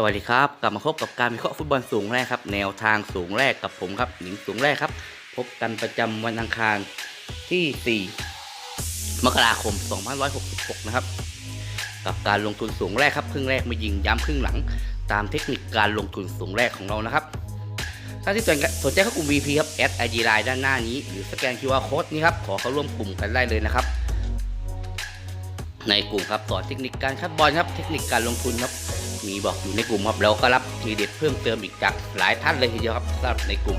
สวัสดีครับกลับมาพบกับการวิเคราะห์ฟุตบอลสูงแรกครับ แนวทางสูงแรกกับผมครับหญิงสูงแรกครับ พบกันประจำวันอังคารที่ 4 มกราคม 2566 นะครับ กับการลงทุนสูงแรกครับครึ่งแรกมายิงย้ำครึ่งหลัง ตามเทคนิคการลงทุนสูงแรกของเรานะครับ ถ้าที่สนใจเข้ากลุ่ม VP ครับแอดไอดีไลน์ด้านหน้านี้ หรือสแกน QR Code นี้ครับขอเข้าร่วมกลุ่มกันได้เลยนะครับ ในกลุ่มครับสอนเทคนิคการคัดบอลครับเทคนิคการลงทุนครับ มีบอกอยู่ในกลุ่มครับแล้วก็รับทีเด็ดเพิ่มเติมอีกจากหลายท่านเลยทีเดียวครับสำหรับในกลุ่ม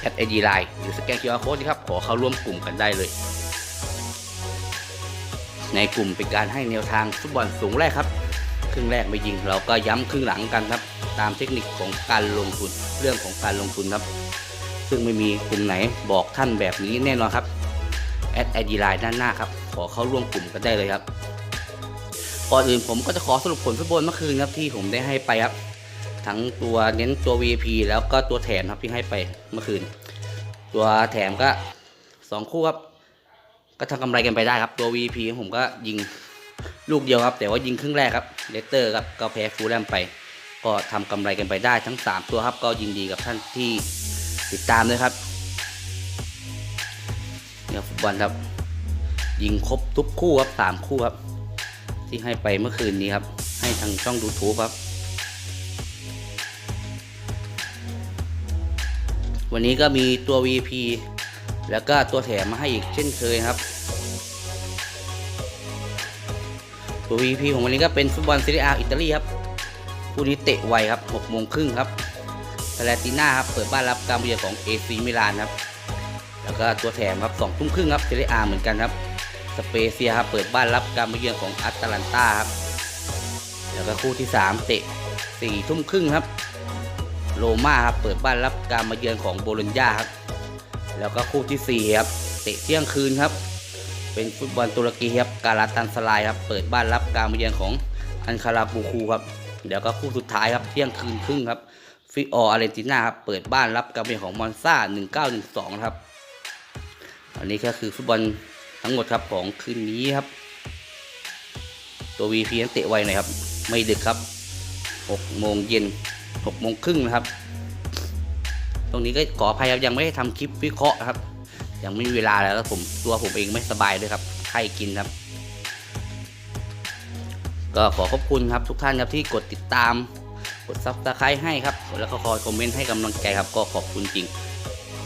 แอดไอดีไลน์หรือสแกน QR Code นี่ครับขอเข้าร่วมกลุ่มกันได้เลย ในกลุ่มเป็นการให้แนวทางฟุตบอลสูงแรกครับครึ่งแรกไม่ยิงเราก็ย้ำครึ่งหลังกันครับ ตามเทคนิคของการลงทุนเรื่องของการลงทุนครับ ซึ่งไม่มีกลุ่มไหนบอกท่านแบบนี้แน่นอนครับแอดไอดีไลน์ด้านหน้าครับขอเข้าร่วมกลุ่มกันได้เลยครับ ก่อนอื่นผมก็จะขอสรุปผลฟุตบอลเมื่อคืนครับที่ผมได้ให้ไปครับ ทั้งตัวเน้นตัว VIP แล้วก็ตัวแถมครับที่ให้ไปเมื่อคืน ตัวแถมก็สองคู่ครับ ก็ทำกำไรกันไปได้ครับตัว VIP ผมก็ยิงลูกเดียวครับ แต่ว่ายิงครึ่งแรกครับเลสเตอร์ครับก็แพ้ฟูลแลมไป ก็ทำกำไรกันไปได้ทั้ง 3 ตัวครับ ก็ยินดีกับท่านที่ติดตามด้วยครับเนี่ยฟุตบอลครับยิงครบทุกคู่ครับสามคู่ครับ ที่ให้ไปเมื่อคืนนี้ครับ ให้ทางช่อง YouTube ครับ วันนี้ก็มีตัว VP แล้วก็ตัวแถมมาให้อีกเช่นเคยครับ ตัว VP ของวันนี้ก็เป็นฟุตบอลซีรีอาอิตาลีครับคู่นี้เตะไวครับ6โมงครึ่งครับซาเลติน่าครับ เปิดบ้านรับการเยือนของ AC มิลานครับ แล้วก็ตัวแถมครับ2ทุ่มครึ่งครับซีรีอาเหมือนกันครับ สเปเซียครับเปิดบ้านรับการมาเยือนของอัตแลนตาครับ แล้วก็คู่ที่ 3 เตะ4ทุ่มครึ่งครับ โรม่าครับเปิดบ้านรับการมาเยือนของโบโลญญาครับ แล้วก็คู่ที่4ครับเตะเที่ยงคืนครับ เป็นฟุตบอลตุรกีครับการาตันสลายครับ เปิดบ้านรับการมาเยือนของอันคาราบูคูครับเดี๋ยวก็คู่สุดท้ายครับเที่ยงคืนครึ่งครับฟิอออาร์เรนตินาครับเปิดบ้านรับการมาเยือนของมอนซา1912นะครับ อันนี้ก็คือฟุตบอล ทั้งหมดครับของคืนนี้ครับ ตัว VP นั้นเตะไวหน่อยครับ ไม่ดึกครับ6โมงเย็น6โมงครึ่งนะครับ ตรงนี้ก็ขออภัยครับยังไม่ได้ทำคลิปวิเคราะห์ครับ ยังไม่มีเวลาแล้วแล้วผมตัวผมเองไม่สบายด้วยครับไข้กินครับ ก็ขอขอบคุณครับทุกท่านครับที่กดติดตามกดซับสไครต์ให้ครับแล้วก็คอยคอมเมนต์ให้กำลังใจครับ ก็ขอบคุณจริง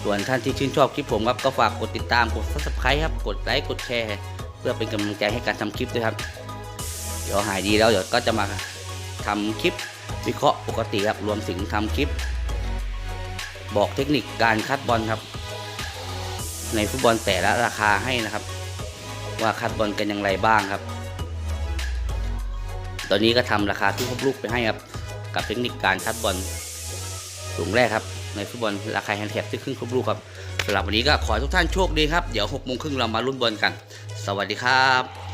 ส่วนท่านที่ชื่นชอบคลิปผมครับก็ฝากกดติดตามกด subscribe ครับกดไลค์กดแชร์เพื่อเป็นกำลังใจให้การทำคลิปด้วยครับ เดี๋ยวหายดีแล้วเดี๋ยวก็จะมาทำคลิปวิเคราะห์ปกติครับรวมถึงทำคลิป บอกเทคนิคการคัดบอลครับ ในฟุตบอลแต่ละราคาให้นะครับ ว่าคัดบอลกันอย่างไรบ้างครับ ตอนนี้ก็ทำราคาทุกลูกไปให้ครับ กับเทคนิคการคัดบอลสูงแรกครับ ในฟุตบอลราคาแฮนด์แท็บที่ครึ่งครบลูกครับสำหรับวันนี้ก็ขอให้ทุกท่านโชคดีครับ เดี๋ยว6กโมงครึ่งเรามาลุ้นบอลกัน สวัสดีครับ